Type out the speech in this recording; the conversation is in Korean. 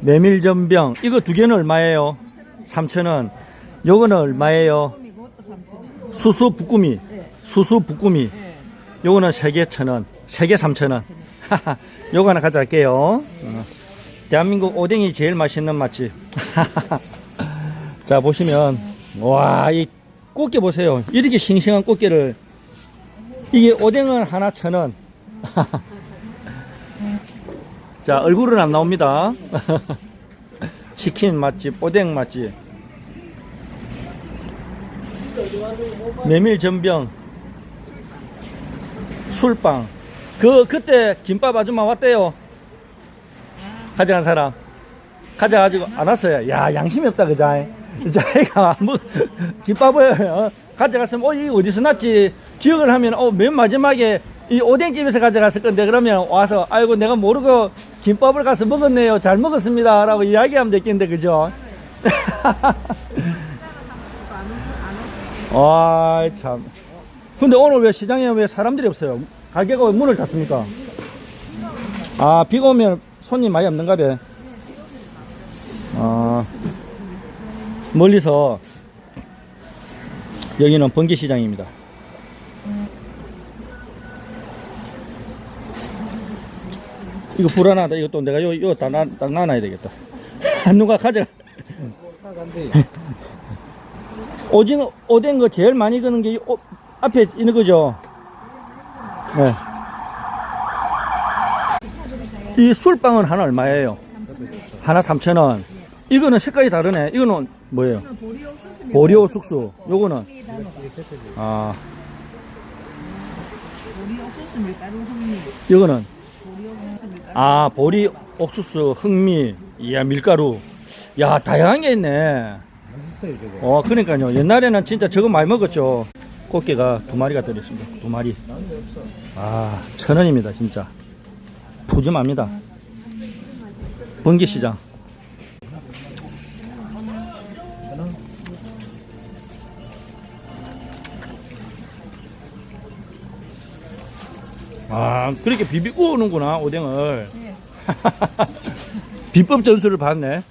메밀전병 이거 두 개는 얼마예요? 3,000원. 요거는 얼마예요? 수수 부꾸미. 수수 부꾸미. 요거는 세개 1,000원. 세개 3,000원. 요거 하나 가져갈게요. 어. 대한민국 오뎅이 제일 맛있는 맛집. 자, 보시면 와, 이 꽃게 보세요. 이렇게 싱싱한 꽃게를 이게 오뎅은 하나 천 원. 자, 얼굴은 안 나옵니다. 치킨 맛집, 오뎅 맛집. 메밀 전병. 술빵. 그, 그때 김밥 아줌마 왔대요. 가져간 사람. 가져가지고 안 왔어요. 야, 양심이 없다, 그자. 자기가 뭐, 김밥을 어, 가져갔으면, 어, 이게 어디서 났지? 기억을 하면, 어, 맨 마지막에 이 오뎅집에서 가져갔을 건데, 그러면 와서, 아이고, 내가 모르고 김밥을 가서 먹었네요. 잘 먹었습니다. 라고 이야기하면 됐겠는데, 그죠? 아, 참. 근데 오늘 왜 시장에 왜 사람들이 없어요? 가게가 왜 문을 닫습니까? 아, 비가 오면 손님 많이 없는가 봐. 아, 멀리서 여기는 번개시장입니다. 이거 불안하다. 이것도 내가 요, 요, 딱, 놔- 딱 놔놔야 되겠다. 누가 가져가. 오징어, 오뎅 거 제일 많이 거는 게이 오- 앞에 있는 거죠. 네. 이 술빵은 하나 얼마예요? 하나 3,000원. 이거는 색깔이 다르네. 이거는 뭐예요? 보리오 숙수. 요거는 아, 이거는 아, 보리 옥수수, 흑미, 이야 밀가루. 야, 다양한 게 있네. 맛있어요 저거. 어, 그러니까요. 옛날에는 진짜 저거 많이 먹었죠. 꽃게가 두 마리가 들어있습니다. 두 마리. 아, 천 원입니다, 진짜. 푸짐합니다. 번개시장. 아, 그렇게 비비 구우는구나, 오뎅을. 비법 전수를 받네.